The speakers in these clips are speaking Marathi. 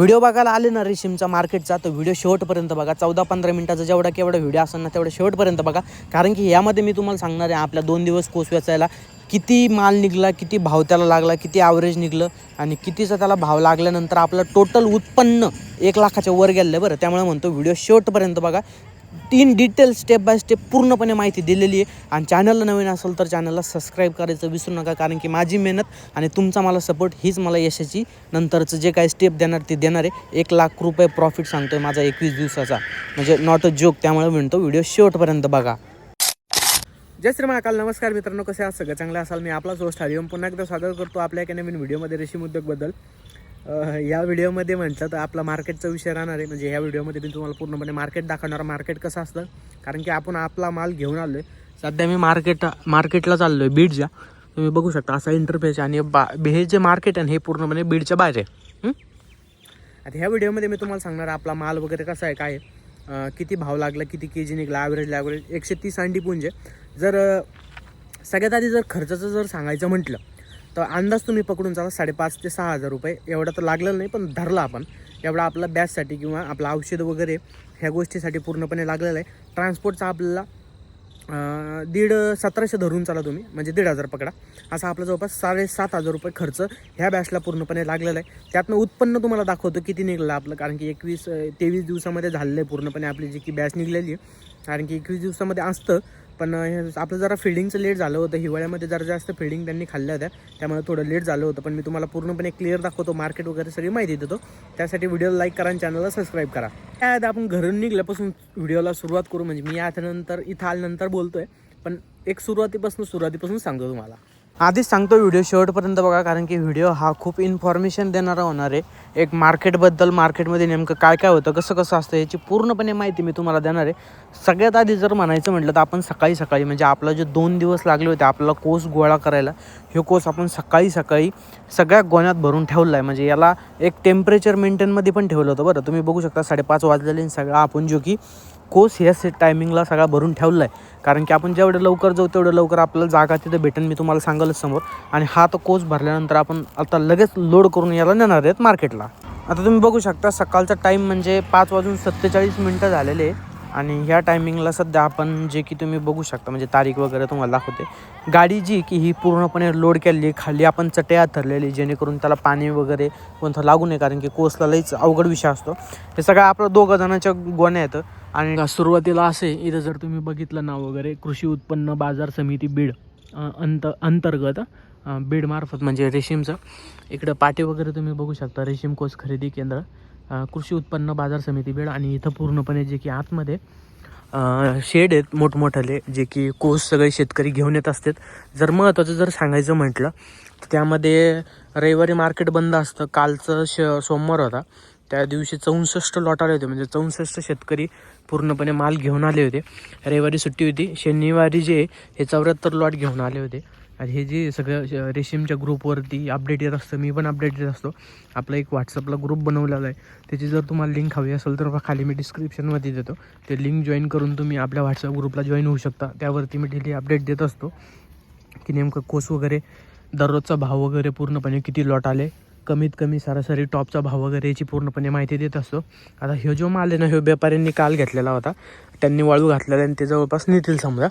व्हिडिओ बघायला आले ना रेशीमचा मार्केटचा तर व्हिडिओ शेवटपर्यंत बघा. चौदा पंधरा मिनिटाचा जेवढा केवढा व्हिडिओ असेल ना तेवढा शेवटपर्यंत बघा. कारण की यामध्ये मी तुम्हाला सांगणार आहे आपल्या दोन दिवस कोस वेचायला किती माल निघला किती भाव त्याला लागला किती ॲव्हरेज निघलं आणि कितीचा त्याला भाव लागल्यानंतर आपलं टोटल उत्पन्न एक लाखाच्या वर गेलं बरं. त्यामुळे म्हणतो व्हिडिओ शेवटपर्यंत बघा. तीन डिटेल स्टेप बाय स्टेप पूर्णपणे माहिती दिलेली आहे. आणि चॅनलला नवीन असेल तर चॅनलला सबस्क्राईब करायचं विसरू नका कारण की माझी मेहनत आणि तुमचा मला सपोर्ट हीच मला यशाची नंतरचं जे काही स्टेप देणार ते देणार आहे. एक लाख रुपये प्रॉफिट सांगतो आहे माझा एकवीस दिवसाचा. म्हणजे नॉट अ जोक त्यामुळे म्हणतो व्हिडिओ शेवटपर्यंत बघा. जय श्री महाकाल नमस्कार मित्रांनो कसे आहात? सगळं चांगलं असाल? मी आपलाच होस्ट हरिओम. पुन्हा एकदा सादर करतो आपल्या एका नवीन व्हिडिओमध्ये रेशीम उद्योगबद्दल या व्हिडिओमध्ये म्हटलं तर आपला मार्केटचा विषय राहणार आहे. म्हणजे ह्या व्हिडिओमध्ये मी तुम्हाला पूर्णपणे मार्केट दाखवणार. मार्केट कसं असतं? कारण की आपण आपला माल घेऊन आलो आहे सध्या मी मार्केट मार्केटला चाललो आहे बीडच्या. तुम्ही बघू शकता असा इंटरफेस आहे. आणि बा हे जे मार्केट आहे हे पूर्णपणे बीडच्या बाहेर आहे. आता ह्या व्हिडिओमध्ये मी तुम्हाला सांगणार आपला माल वगैरे कसा आहे काय आहे. किती भाव लागला किती के जी निघला ॲव्हरेज ॲव्हरेज एकशे तीस अंडी पुंजे जर सगळ्यात आधी जर खर्चाचं जर सांगायचं म्हटलं तर अंदाज तुम्ही पकडून चाला साडेपाच ते सहा हजार रुपये. एवढा तर लागलेला नाही पण धरला आपण. एवढा आपला बॅचसाठी किंवा आपलं औषध वगैरे ह्या गोष्टीसाठी पूर्णपणे लागलेलं आहे. ट्रान्सपोर्टचा आपल्याला दीड सतराशे धरून चाला तुम्ही म्हणजे दीड हजार पकडा. असा आपला जवळपास साडेसात हजार रुपये खर्च ह्या बॅचला पूर्णपणे लागलेला आहे. त्यातनं उत्पन्न तुम्हाला दाखवतो किती निघलं आपलं कारण की एकवीस तेवीस दिवसामध्ये झालेलं आहे पूर्णपणे आपली जी की बॅच निघलेली आहे. कारण की एकवीस दिवसामध्ये असतं पण हे आपलं जरा फिल्डिंगचं लेट झालं होतं. हिवाळ्यामध्ये जरा जास्त फिल्डिंग त्यांनी खाल्ल्या होत्या त्यामुळे थोडं लेट झालं होतं. पण मी तुम्हाला पूर्णपणे क्लिअर दाखवतो. मार्केट वगैरे सगळी माहिती देतो. त्यासाठी व्हिडिओला लाईक करा आणि चॅनलला सबस्क्राईब करा. काय आता आपण घरून निघल्यापासून व्हिडिओला सुरुवात करू. म्हणजे मी याच्यानंतर इथं आल्यानंतर बोलतोय. पण एक सुरुवातीपासून सुरुवातीपासून सांगतो तुम्हाला. आधीच सांगतो व्हिडिओ शेवटपर्यंत बघा कारण की व्हिडिओ हा खूप इन्फॉर्मेशन देणारा होणार आहे. एक मार्केटबद्दल मार्केटमध्ये नेमकं काय काय होतं कसं कसं असतं याची पूर्णपणे माहिती मी तुम्हाला देणार आहे. सगळ्यात आधी जर म्हणायचं म्हटलं तर आपण सकाळी सकाळी म्हणजे आपला जे दोन दिवस लागले होते आपला कोस गोळा करायला हे कोस आपण सकाळी सकाळी सगळ्या गोण्यात भरून ठेवला आहे. म्हणजे याला एक टेम्परेचर मेंटेनमध्ये पण ठेवलं होतं बरं. तुम्ही बघू शकता साडेपाच वाजलेले आणि सगळा आपण जो की कोस ह्या से टायमिंगला सगळा भरून ठेवला आहे. कारण की आपण जेवढं लवकर जाऊ तेवढं लवकर आपल्याला जागा तिथं भेटेन मी तुम्हाला सांगालच समोर. आणि हा तो कोस भरल्यानंतर आपण आता लगेच लोड करून याला नेणार आहेत मार्केटला आता तुम्ही बघू शकता सकाळचा टाईम म्हणजे पाच वाजून सत्तेचाळीस मिनटं झालेले आहे. आणि ह्या टायमिंगला सध्या आपण जे की तुम्ही बघू शकता म्हणजे तारीख वगैरे तुम्हाला दाखवते. गाडी जी की ही पूर्णपणे लोड केलेली खाली आपण चटया धरलेली जेणेकरून त्याला पाणी वगैरे कोणतं लागू नये कारण की कोसला लईच अवघड विषय असतो. हे सगळं आपलं दोघं जणांच्या गोण्या येतं आणि सुरुवातीला असे इथं जर तुम्ही बघितलं नाव वगैरे कृषी उत्पन्न बाजार समिती बीड अंत अंतर्गत बीडमार्फत म्हणजे रेशीमचं. इकडं पाटे वगैरे तुम्ही बघू शकता रेशीम कोस खरेदी केंद्र कृषी उत्पन्न बाजार समिती बीड आणि इथं पूर्णपणे जे की आतमध्ये शेड आहेत मोठमोठाले जे की कोस सगळे शेतकरी घेऊन येत असतात. जर महत्त्वाचं जर सांगायचं म्हटलं तर त्यामध्ये रविवारी मार्केट बंद असतं. कालचं श सोमवार होता. त्या दिवशी चौसष्ट लॉट आले होते. म्हणजे चौसष्ट शेतकरी पूर्णपणे माल घेऊन आले होते. रविवारी सुट्टी होती. शनिवारी जे हे चौऱ्याहत्तर लॉट घेऊन आले होते. आणि हे जे सगळं श- रेशीमच्या ग्रुपवरती अपडेट येत असतं. मी पण अपडेट देत असतो. आपला एक व्हॉट्सअपला ग्रुप बनवलेला आहे. त्याची जर तुम्हाला लिंक हवी असेल तर खाली मी डिस्क्रिप्शनमध्ये देतो. ते लिंक जॉईन करून तुम्ही आपल्या व्हॉट्सअप ग्रुपला जॉईन होऊ शकता. त्यावरती मी डेली अपडेट देत असतो. की नेमकं कोस वगैरे दररोजचा भाव वगैरे पूर्णपणे किती लॉट आले? कमीत कमी सरासरी टॉपचा भाव वगैरे याची पूर्णपणे माहिती देत असतो. आता ह्यो जो माल आहे ना ह्यो व्यापाऱ्यांनी काल घेतलेला होता. त्यांनी वाळू घातलेला आणि ते जवळपास नेतील समजा.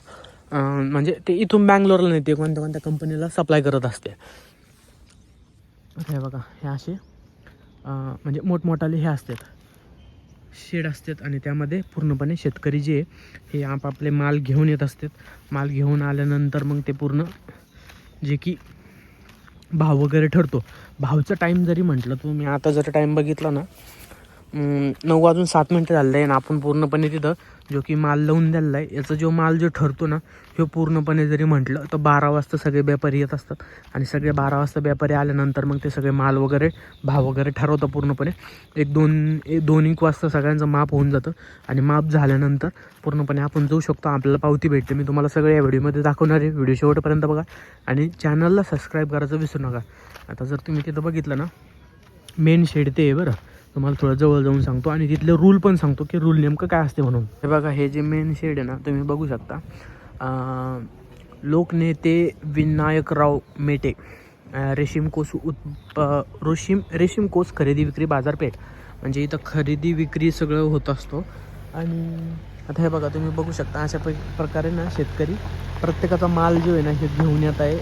म्हणजे ते इथून बँगलोरला नेते कोणत्या कोणत्या कंपनीला सप्लाय करत असते हे बघा हे असे म्हणजे मोठमोठाले हे असतात. शेड असतात आणि त्यामध्ये पूर्णपणे शेतकरी जे आहे हे आपापले माल घेऊन येत असतात. माल घेऊन आल्यानंतर मग ते पूर्ण जे की भाव वगैरे ठरतो. भावचा टाईम जरी म्हटलं तुम्ही आता जर टाईम बघितला ना नऊ वाजून सात मिनटं झालेलं आहे आणि आपण पूर्णपणे तिथं जो की माल लावून दिलेला आहे याचा जो माल जो ठरतो ना हे पूर्णपणे जरी म्हटलं तर बारा वाजता सगळे व्यापारी येत असतात. आणि सगळे बारा वाजता व्यापारी आल्यानंतर मग ते सगळे माल वगैरे भाव वगैरे ठरवतं पूर्णपणे. एक दोन एक दोन एक वाजता सगळ्यांचं माप होऊन जातं. आणि माप झाल्यानंतर पूर्णपणे आपण जाऊ शकतो. आपल्याला पावती भेटते. मी तुम्हाला सगळं या व्हिडिओमध्ये दाखवणार आहे. व्हिडिओ शेवटपर्यंत बघा. आणि चॅनलला सबस्क्राईब करायचं विसरू नका. आता जर तुम्ही तिथं बघितलं ना मेन शेड ते आहे बरं. तुम्हाला थोडं जवळ जाऊन सांगतो आणि तिथले रूल पण सांगतो की रूल नेमकं काय असते म्हणून. हे बघा हे जे मेन शेड आहे ना तुम्ही बघू शकता. लोकनेते विनायकराव मेटे रेशीम कोस उत् रेशीम रेशीम कोस खरेदी विक्री बाजारपेठ. म्हणजे इथं खरेदी विक्री सगळं होत असतो. आणि आता हे बघा तुम्ही बघू शकता अशा प प्रकारे ना शेतकरी प्रत्येकाचा माल जो आहे ना हे घेऊन येत आहे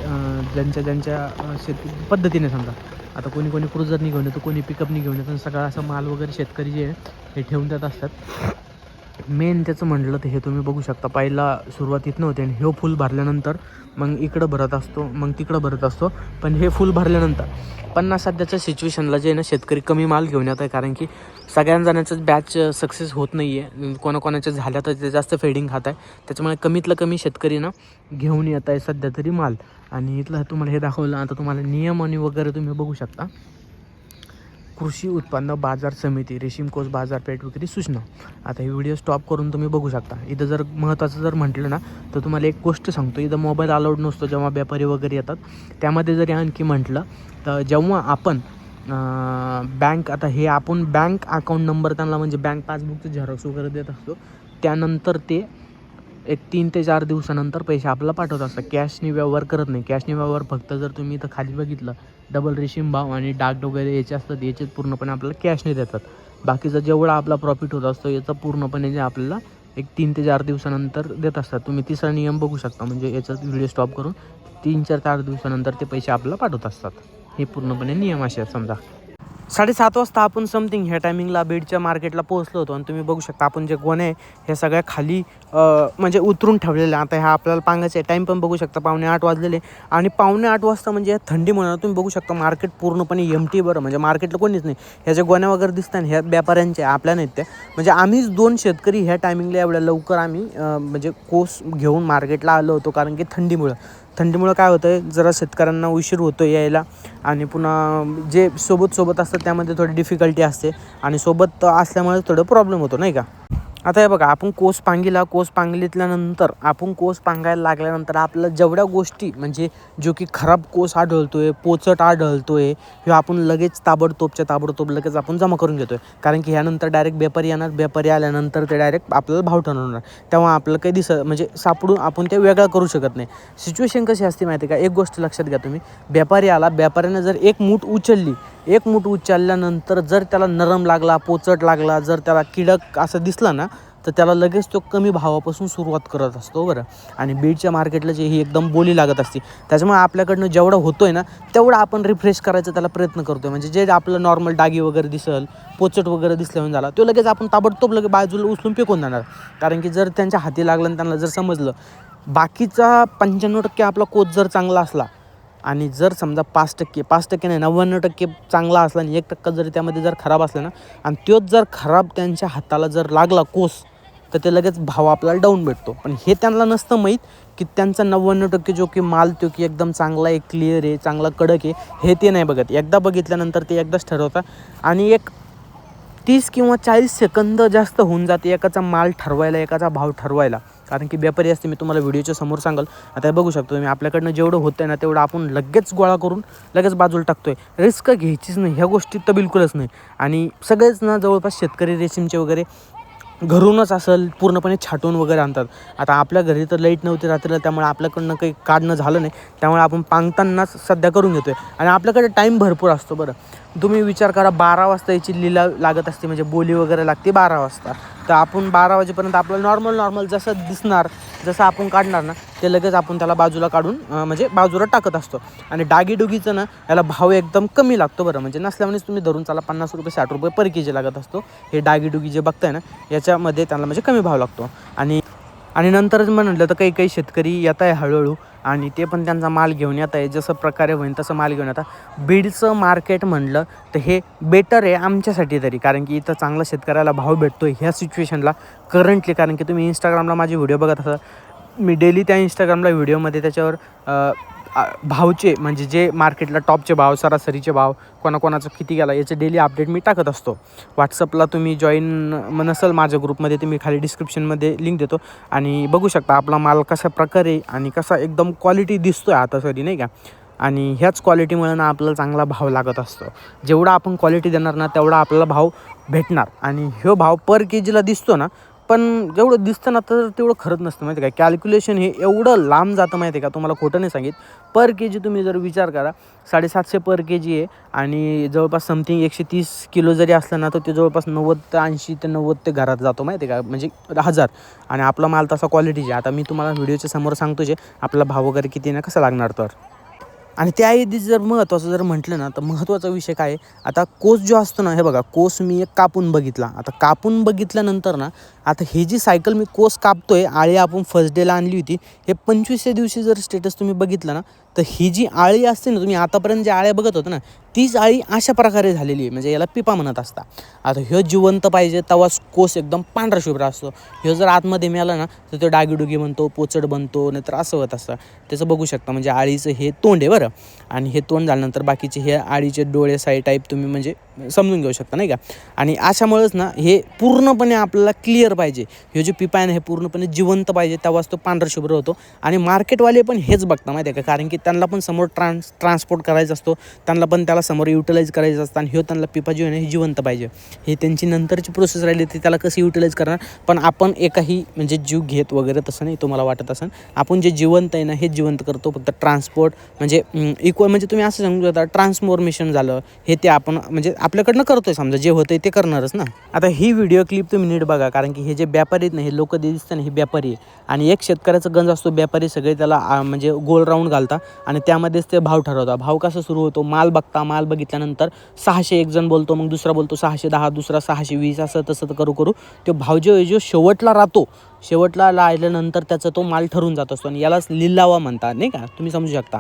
ज्यांच्या ज्यांच्या शेती पद्धतीने समजा. आता कोणी कोणी क्रुझरनी घेऊन येतो कोणी पिकअपनी घेऊन येतो. सगळा असा माल वगैरे शेतकरी जे आहे हे ठेवून देत असतात. मेन त्याचं म्हटलं तर हे तुम्ही बघू शकता. पहिला सुरुवातीत नव्हते आणि हे फुल भरल्यानंतर मग इकडं भरत असतो मग तिकडं भरत असतो. पण हे फुल भरल्यानंतर पन्नास सध्याच्या सिच्युएशनला जे आहे ना शेतकरी कमी माल घेऊन येत आहे. कारण की सगळ्यांजणांचं बॅच सक्सेस होत नाही आहे कोणाकोणाच्या झाल्या तर ते जास्त फेडिंग खात आहे. त्याच्यामुळे कमीतलं कमी शेतकरी ना घेऊन येत आहे सध्या तरी माल. आणि इथलं तुम्हाला हे दाखवलं. आता तुम्हाला नियम आणि वगैरे तुम्ही बघू शकता. कृषी उत्पन्न बाजार समिती रेशीम कोस बाजारपेठ विक्री सूचना. आता हे व्हिडिओ स्टॉप करून तुम्ही बघू शकता. इथं जर महत्त्वाचं जर म्हटलं ना तर तुम्हाला एक गोष्ट सांगतो. इथं मोबाईल अलाउड नसतो जेव्हा व्यापारी वगैरे येतात. त्यामध्ये जरी आणखी म्हटलं तर जेव्हा आपण बँक आता हे आपण बँक अकाउंट नंबर त्यांना म्हणजे बँक पासबुकचं झेरॉक्स वगैरे देत असतो. त्यानंतर ते एक तीन ते चार दिवसानंतर पैसे आपल्याला पाठवत असतात. कॅशनी व्यवहार करत नाही. कॅशनी व्यवहार फक्त जर तुम्ही इथं खाली बघितलं डबल रेशीम भाव आणि डाग वगैरे याचे असतात याचे पूर्णपणे आपल्याला कॅशने देतात. बाकीचा जेवढा आपला प्रॉफिट होत असतो याचा पूर्णपणे जे आपल्याला एक तीन ते चार दिवसानंतर देत असतात. तुम्ही तिसरा नियम बघू शकता म्हणजे याचा व्हिडिओ स्टॉप करून तीन चार चार दिवसानंतर ते पैसे आपल्याला पाठवत असतात. हे पूर्णपणे नियम असे आहेत समजा. साडेसात वाजता आपण समथिंग ह्या टायमिंगला बीडच्या मार्केटला पोहोचलो होतो आणि तुम्ही बघू शकता आपण जे गोणे आहे हे सगळ्या खाली म्हणजे उतरून ठेवलेले आता ह्या आपल्याला पांगायचे टाईम पण बघू शकता. पावणे आठ वाजलेले. आणि पावणे आठ वाजता म्हणजे या थंडीमुळे तुम्ही बघू शकता मार्केट पूर्णपणे एम टी बरं. म्हणजे मार्केटला कोणीच नाही. ह्या ज्या गोण्या वगैरे दिसतात ना ह्या व्यापाऱ्यांच्या आपल्या नाहीत त्या. म्हणजे आम्हीच दोन शेतकरी ह्या टायमिंगला एवढ्या लवकर आम्ही म्हणजे कोस घेऊन मार्केटला आलो होतो कारण की थंडीमुळं. थंडीमुळं काय होतं आहे जरा शेतकऱ्यांना उशीर होतो यायला आणि पुन्हा जे सोबत सोबत असतात त्यामध्ये थोडी डिफिकल्टी असते आणि सोबत असल्यामुळे थोडं प्रॉब्लेम होतो नाही का? आता हे बघा आपण कोस पांगीला कोस पांगलीतल्यानंतर आपण कोस पांगायला लागल्यानंतर आपल्याला जेवढ्या गोष्टी म्हणजे जो की खराब कोस आढळतो आहे पोचट आढळतो आहे हे आपण लगेच ताबडतोबच्या ताबडतोब लगेच आपण जमा करून घेतो आहे कारण की ह्यानंतर डायरेक्ट व्यापारी येणार व्यापारी आल्यानंतर ते डायरेक्ट आपल्याला भाव ठरवणार तेव्हा आपलं काही दिसत म्हणजे सापडून आपण ते वेगळं करू शकत नाही. सिच्युएशन कशी असते माहिती आहे का? एक गोष्ट लक्षात घ्या तुम्ही. व्यापारी आला व्यापाऱ्याने जर एक मूठ उचलली एक मूठ उचलल्यानंतर जर त्याला नरम लागला पोचट लागला जर त्याला किडक असं दिसला ना तर त्याला लगेच तो कमी भावापासून सुरुवात करत असतो बरं. आणि बीडच्या मार्केटला जे ही एकदम बोली लागत असते त्याच्यामुळे आपल्याकडनं जेवढं होतो आहे ना तेवढं आपण रिफ्रेश करायचा त्याला प्रयत्न करतो म्हणजे जे आपलं नॉर्मल डागी वगैरे दिसल पोचट वगैरे दिसल्यावर झाला तो लगेच आपण ताबडतोब लगेच बाजूला उचलून फेकून जाणार कारण की जर त्यांच्या हाती लागलं आणि त्यांना जर समजलं बाकीचा पंच्याण्णव टक्के आपला कोच जर चांगला असला आणि जर समजा पाच टक्के पाच टक्के नाही नव्याण्णव टक्के चांगला असला आणि एक टक्का जरी त्यामध्ये जर खराब असला ना आणि तोच जर खराब त्यांच्या हाताला जर लागला कोस तर ते लगेच भाव आपल्याला डाऊन भेटतो. पण हे त्यांना नसतं माहीत की त्यांचा नव्याण्णव टक्के जो की माल तो की एकदम चांगला आहे क्लिअर आहे चांगला कडक आहे हे ते नाही बघत. एकदा बघितल्यानंतर ते एकदाच ठरवतात. आणि एक तीस किंवा चाळीस सेकंद जास्त होऊन जाते एकाचा माल ठरवायला एकाचा भाव ठरवायला. कारण की व्यापारी असते मी तुम्हाला व्हिडिओच्या समोर सांगाल. आता हे बघू शकतो तुम्ही आपल्याकडनं जेवढं होतं आहे ना तेवढं आपण लगेच गोळा करून लगेच बाजूला टाकतोय. रिस्क घ्यायचीच नाही ह्या गोष्टी तर बिलकुलच नाही. आणि सगळेच ना जवळपास शेतकरी रेशीमचे वगैरे घरूनच असेल पूर्णपणे छाटून वगैरे आणतात. आता आपल्या घरी तर लाइट नव्हती रात्रीला त्यामुळे आपल्याकडनं काही काढणं झालं नाही. त्यामुळे आपण पांगतानाच सध्या करून घेतो आहे आणि आपल्याकडे टाईम भरपूर असतो बरं. तुम्ही विचार करा बारा वाजता याची लिला लागत असते म्हणजे बोली वगैरे लागते बारा वाजता. तर आपण बारा वाजेपर्यंत आपलं नॉर्मल नॉर्मल जसं दिसणार जसं आपण काढणार ना ते लगेच आपण त्याला बाजूला काढून म्हणजे बाजूला टाकत असतो. आणि डागीडुगीचं ना याला भाव एकदम कमी लागतो बरं. म्हणजे नसल्यामुळेच तुम्ही धरून चाला पन्नास रुपये साठ रुपये पर के जी लागत असतो. हे डागीडुगी जे बघताय ना याच्यामध्ये त्याला म्हणजे कमी भाव लागतो. आणि आणि नंतरच म्हणलं तर काही काही शेतकरी येत आहे हळूहळू आणि ते पण त्यांचा माल घेऊन येत आहे. जसं प्रकारे होईल तसं माल घेऊन येतात बीडचं मार्केट म्हणलं तर हे बेटर आहे आमच्यासाठी तरी. कारण की इथं चांगला शेतकऱ्याला भाव भेटतो आहे ह्या सिच्युएशनला करंटली कारण की तुम्ही इंस्टाग्रामला माझे व्हिडिओ बघत असाल. मी डेली त्या इंस्टाग्रामला व्हिडिओमध्ये त्याच्यावर भावचे म्हणजे जे मार्केटला टॉपचे भाव सरासरीचे भाव कोणाकोणाचं किती गेला याचे डेली अपडेट मी टाकत असतो. व्हॉट्सअपला तुम्ही जॉईन नसेल माझ्या ग्रुपमध्ये तुम्ही खाली डिस्क्रिप्शनमध्ये लिंक देतो. आणि बघू शकता आपला माल कशा प्रकारे आणि कसा एकदम क्वालिटी दिसतो आहे आता सरी नाही का? आणि ह्याच क्वालिटीमुळे ना आपल्याला चांगला भाव लागत असतो. जेवढा आपण क्वालिटी देणार ना तेवढा आपल्याला भाव भेटणार. आणि ह्यो भाव पर के जीला दिसतो ना पण जेवढं दिसतं ना तर तेवढं खरंच नसतं माहिती आहे का? कॅल्क्युलेशन हे एवढं लांब जातं माहिती आहे का? तुम्हाला खोटं नाही सांगित. पर के जी तुम्ही जर विचार करा साडेसातशे पर के जी आहे आणि जवळपास समथिंग एकशे तीस किलो जरी असलं ना तर ते जवळपास नव्वद ते ऐंशी ते नव्वद ते घरात जातो माहिती आहे का? म्हणजे हजार. आणि आपला माल तसा क्वालिटीचे आता मी तुम्हाला व्हिडिओच्या समोर सांगतो जे आपला भाव वगैरे किती ना कसा लागणार तर? आणि त्याआधी जर महत्त्वाचं जर म्हटलं ना तर महत्त्वाचा विषय काय आता कोस जो असतो ना हे बघा कोस मी एक कापून बघितला. आता कापून बघितल्यानंतर ना आता हे जी सायकल मी कोस कापतोय आळी आपण फर्स्ट डेला आणली होती हे पंचवीसच्या दिवशी जर स्टेटस तुम्ही बघितलं ना तर ही जी आळी असते ना तुम्ही आतापर्यंत ज्या आळ्या बघत होता ना तीच आळी अशा प्रकारे झालेली आहे. म्हणजे याला पिपा म्हणत असता. आता ह्यो जिवंत पाहिजे तवाच कोस एकदम पांढरा शुभ्र असतो. ह्यो जर आतमध्ये मिळाला ना तर तो डागीडुगी बनतो पोचड बनतो नाहीतर असं होत असतं. त्याचं बघू शकता. म्हणजे आळीचं हे तोंड आहे बरं. आणि हे तोंड झाल्यानंतर बाकीचे हे आळीचे डोळे साई टाईप तुम्ही म्हणजे समजून घेऊ शकता नाही का? आणि अशामुळेच ना हे पूर्णपणे आपल्याला क्लिअर पाहिजे. हे जे पिपा आहे ना हे पूर्णपणे जिवंत पाहिजे. तेव्हाच तो पांढरा शुभ्र होतो. आणि मार्केटवाले पण हेच बघता माहिती आहे का? कारण की त्यांना पण समोर ट्रान्स ट्रान्सपोर्ट करायचा असतो. त्यांना पण त्याला समोर युटिलाइज करायचं असतं. आणि हे त्यांना पिपा जी आहे हे जिवंत पाहिजे. हे त्यांची नंतरची प्रोसेस राहिली ती त्याला कसं युटिलाइज करणार? पण आपण एकाही म्हणजे जीव घेत वगैरे तसं नाही तुम्हाला वाटत असेल. आपण जे जिवंत आहे ना हे जिवंत करतो. फक्त ट्रान्सपोर्ट म्हणजे इक्वल म्हणजे तुम्ही असं सांगू शकता ट्रान्सफॉर्मेशन झालं. हे ते आपण म्हणजे आपल्याकडनं करतोय समजा जे होतं ते करणारच ना. आता ही व्हिडिओ क्लिप तुम्ही नीट बघा कारण की हे जे व्यापारी आहेत ना हे लोक जे दिसतात ना हे व्यापारी आहे आणि एक शेतकऱ्याचा गंज असतो व्यापारी सगळे त्याला म्हणजे गोल राऊंड घालता आणि त्यामध्येच ते भाव ठरवता भाव कसा सुरू होतो? माल बघता माल बघितल्यानंतर सहाशे एक जण बोलतो मग दुसरा बोलतो सहाशे दहा दुसरा सहाशे वीस असं तसं करू करू. तो भाव जो जो शेवटला राहतो शेवटला लायल्यानंतर त्याचा तो माल ठरून जात असतो आणि यालाच लिलावा म्हणतात नाही का? तुम्ही समजू शकता.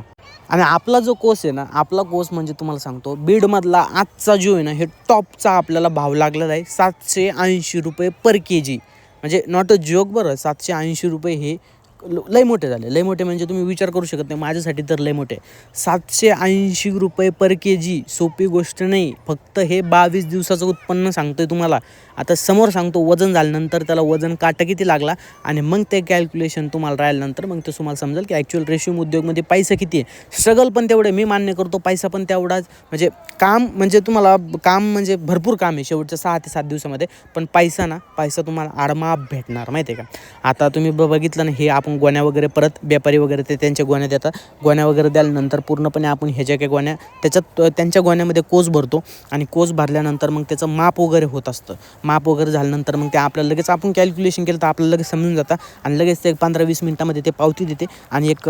आणि आपला जो कोर्स आहे ना आपला कोर्स म्हणजे तुम्हाला सांगतो बीडमधला आजचा जो आहे ना हे टॉपचा आपल्याला भाव लागलेला आहे सातशे ऐंशी रुपये पर के जी म्हणजे नॉट अ जोक बरं सातशे ऐंशी रुपये हे ल- लय मोठे झाले. लय मोठे म्हणजे तुम्ही विचार करू शकत नाही माझ्यासाठी तर लय मोठे. सातशे ऐंशी रुपये पर के जी सोपी गोष्ट नाही. फक्त हे बावीस दिवसाचं उत्पन्न सांगतोय तुम्हाला. आता समोर सांगतो वजन झाल्यानंतर त्याला वजन काटा किती लागला आणि मग ते कॅल्क्युलेशन तुम्हाला राहिल्यानंतर मग ते तुम्हाला समजेल की ॲक्च्युअल रेशीम उद्योगमध्ये पैसा किती आहे. स्ट्रगल पण तेवढे मी मान्य करतो पैसा पण तेवढाच म्हणजे काम म्हणजे तुम्हाला काम म्हणजे भरपूर काम आहे शेवटच्या सहा ते सात दिवसामध्ये पण पैसा ना पैसा तुम्हाला आडमाप भेटणार माहिती आहे का? आता तुम्ही ब बघितलं ना हे आपण गोण्या वगैरे परत व्यापारी वगैरे ते त्यांच्या गोण्या देतात. गोण्या वगैरे द्याल्यानंतर पूर्णपणे आपण ह्याच्या काही गोण्या त्याच्यात त्यांच्या गोण्यामध्ये कोस भरतो आणि कोस भरल्यानंतर मग त्याचं माप वगैरे होत असतं. माप वगैरे झाल्यानंतर मग ते आपल्याला लगेच आपण कॅल्क्युलेशन केलं तर आपल्याला लगेच समजून जातं. आणि लगेच ते एक पंधरा वीस मिनटामध्ये ते पावती देते. आणि एक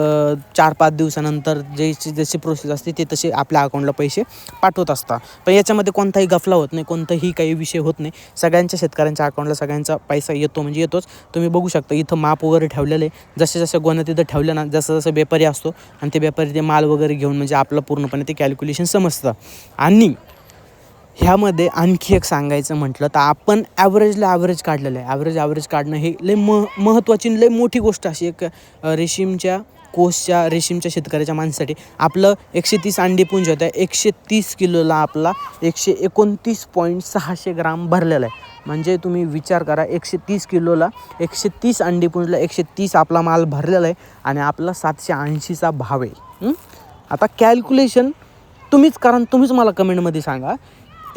चार पाच दिवसानंतर जे जशी प्रोसेस असते ते तसे आपल्या अकाउंटला पैसे पाठवत असतात. पण याच्यामध्ये कोणताही गफला होत नाही कोणताही काही विषय होत नाही. सगळ्यांच्या शेतकऱ्यांच्या अकाउंटला सगळ्यांचा पैसा येतो म्हणजे येतोच. तुम्ही बघू शकता इथं माप वगैरे ठेवलेलं आहे. जसे जसे गोण्या तिथं ठेवल्या ना जसं जसं व्यापारी असतो. आणि ते व्यापारी ते माल वगैरे घेऊन म्हणजे आपलं पूर्णपणे ते कॅल्क्युलेशन समजतं. आणि ह्यामध्ये आणखी एक सांगायचं म्हटलं तर आपण ॲव्हरेजला ॲव्हरेज काढलेलं आहे. ॲव्हरेज ॲव्हरेज काढणं हे लय म महत्त्वाची लय मोठी गोष्ट अशी एक रेशीमच्या कोसच्या रेशीमच्या शेतकऱ्याच्या माणसासाठी. आपलं एकशे तीस अंडी पुंज होतं एकशे तीस किलोला आपला एकशे एकोणतीस पॉईंट सहाशे ग्राम भरलेला आहे. म्हणजे तुम्ही विचार करा एकशे तीस किलोला एकशे तीस अंडी पुंजला एकशे तीस आपला माल भरलेला आहे आणि आपला सातशे ऐंशीचा भाव आहे. आता कॅल्क्युलेशन तुम्हीच कारण तुम्हीच मला कमेंटमध्ये सांगा.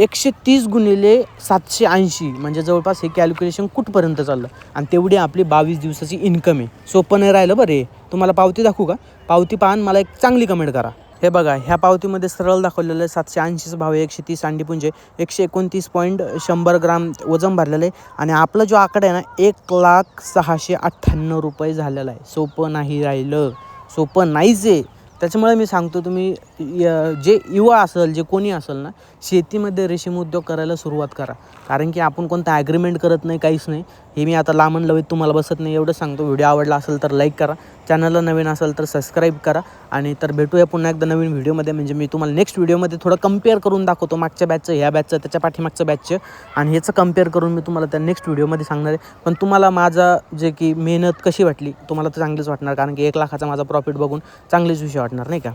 एकशे तीस गुणिले सातशे ऐंशी. म्हणजे जवळपास हे कॅल्क्युलेशन कुठपर्यंत चाललं? आणि तेवढी आपली बावीस दिवसाची इन्कम आहे. सोपं नाही राहिलं बरं हे. तुम्हाला पावती दाखवू का? पावती पाहून मला एक चांगली कमेंट करा. हे बघा ह्या पावतीमध्ये सरळ दाखवलेलं आहे सातशे ऐंशीचा भाव आहे एकशे तीस अंडी पुंजे एकशे एकोणतीस पॉईंट शंभर ग्राम वजन भरलेलं आहे. आणि आपला जो आकडा आहे ना एक लाख सहाशे अठ्ठ्याण्णव रुपये झालेला आहे. सोपं नाही राहिलं. सोपं नाहीच आहे. त्याच्यामुळे मी सांगतो तुम्ही य- जे युवा असेल जे कोणी असेल ना शेतीमध्ये रेशीम उद्योग करायला सुरुवात करा. कारण की आपण कोणतं ॲग्रीमेंट करत नाही काहीच नाही. हे मी आता लांबण लवीत तुम्हाला बसत नाही एवढं सांगतो. व्हिडिओ आवडला असेल तर लाईक करा. चॅनलला नवीन असेल तर सबस्क्राईब करा आणि तर भेटूया पुन्हा एकदा नवीन व्हिडिओमध्ये. म्हणजे मी तुम्हाला नेक्स्ट व्हिडिओमध्ये थोडं कंपेअर करून दाखवतो मागच्या बॅचचं ह्या बॅचचं त्याच्या पाठीमागचं बॅचचं आणि ह्याचं कंपेअर करून मी तुम्हाला त्या नेक्स्ट व्हिडिओमध्ये सांगणार आहे. पण तुम्हाला माझा जे की मेहनत कशी वाटली तुम्हाला तर चांगलीच वाटणार. कारण की एक लाखाचा माझा प्रॉफिट बघून चांगलीच विषय वाटणार नाही का?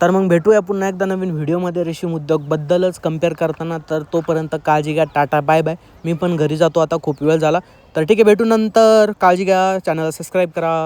तर मग भेटूया पुन्हा एकदा नवीन व्हिडिओमध्ये. रेशीम उद्योगबद्दलच कंपेअर करताना तर तोपर्यंत काळजी घ्या. टाटा बाय बाय मी पण घरी जातो आता खूप वेळ झाला. तर ठीक आहे भेटू नंतर. काळजी घ्या. चॅनलला सबस्क्राईब करा.